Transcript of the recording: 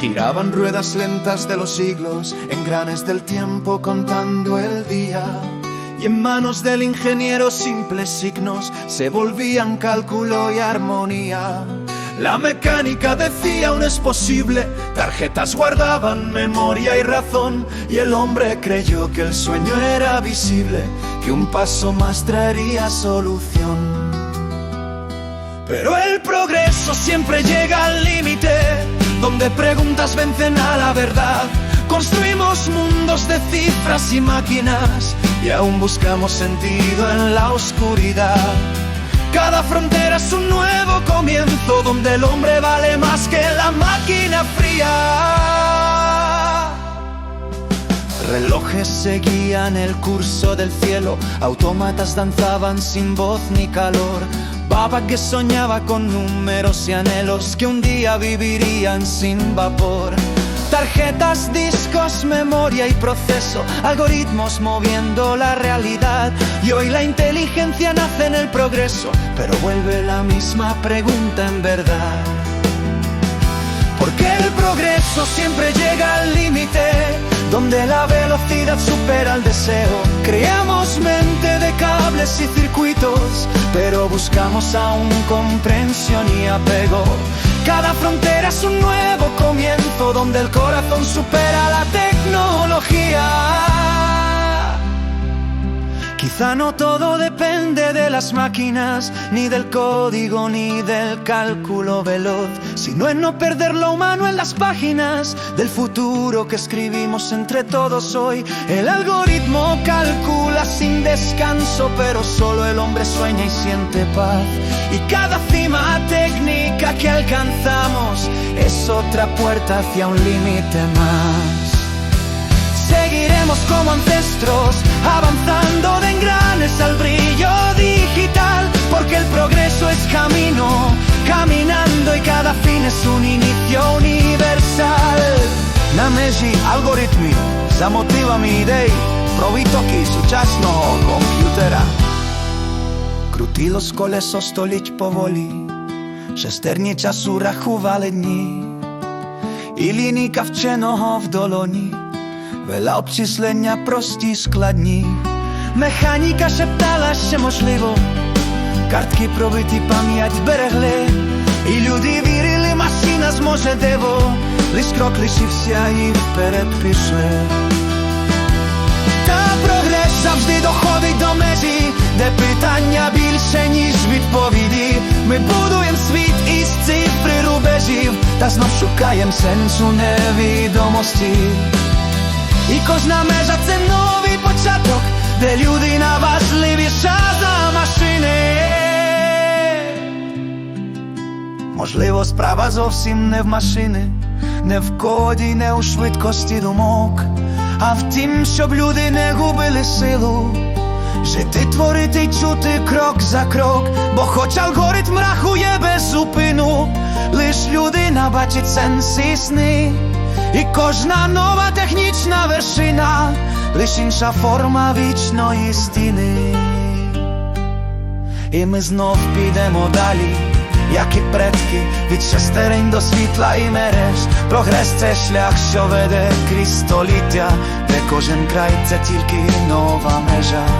Giraban ruedas lentas de los siglos, engranes del tiempo contando el día. Y en manos del ingeniero simples signos se volvían cálculo y armonía. La mecánica decía aún es posible, tarjetas guardaban memoria y razón, y el hombre creyó que el sueño era visible, que un paso más traería solución. Pero el progreso siempre llega al límite, donde preguntas vencen a la verdad. Construimos mundos de cifras y máquinas y aún buscamos sentido en la oscuridad. Cada frontera es un nuevo comienzo donde el hombre vale más que la máquina fría. Relojes seguían el curso del cielo, autómatas danzaban sin voz ni calor. Baba que soñaba con números y anhelos que un día vivirían sin vapor. Tarjetas, discos, memoria y proceso, algoritmos moviendo la realidad. Y hoy la inteligencia nace en el progreso, pero vuelve la misma pregunta en verdad. Porque el progreso siempre llega al límite, donde la velocidad supera el deseo. Creamos mente de cables y pero buscamos aún comprensión y apego. Cada frontera es un nuevo comienzo donde el corazón supera la tecnología. No todo depende de las máquinas, ni del código, ni del cálculo veloz, sino en no perder lo humano en las páginas del futuro que escribimos entre todos hoy. El algoritmo calcula sin descanso, pero solo el hombre sueña y siente paz. Y cada cima técnica que alcanzamos es otra puerta hacia un límite más. Seguiremos como ancestros, avanzando de engranes al brillo digital, porque el progreso es camino, caminando y cada fin es un inicio universal. Na meži algoritmi za motivami idej, провитоки сучасного комп'ютера. Крутило з колесо століть поволі, шестерні часу рахували дні, і лінійка вченого в долоні. Вела обчислення прості складні. Механіка шептала, що можливо, картки пробиті пам'ять берегли, і люди вірили, машина зможе диво, лиш крок лишився і вперед пішли. Та прогрес завжди доходить до межі, де питання більше, ніж відповіді. Ми будуємо світ із цифри рубежів, та знов шукаємо сенсу невідомості. І кожна межа це новий початок, де людина важливіша за машини. Можливо, справа зовсім не в машини, не в коді, не у швидкості думок, а в тім, щоб люди не губили силу. Жити, творити чути крок за крок, бо хоч алгоритм рахує без зупину, лиш людина бачить сенс і сни, і кожна нова технічна вершина, лиш інша форма вічної стіни. І ми знов підемо далі, як і предки, від шестерень до світла і мереж. Прогрес це шлях, що веде крізь століття, де кожен край це тільки нова межа.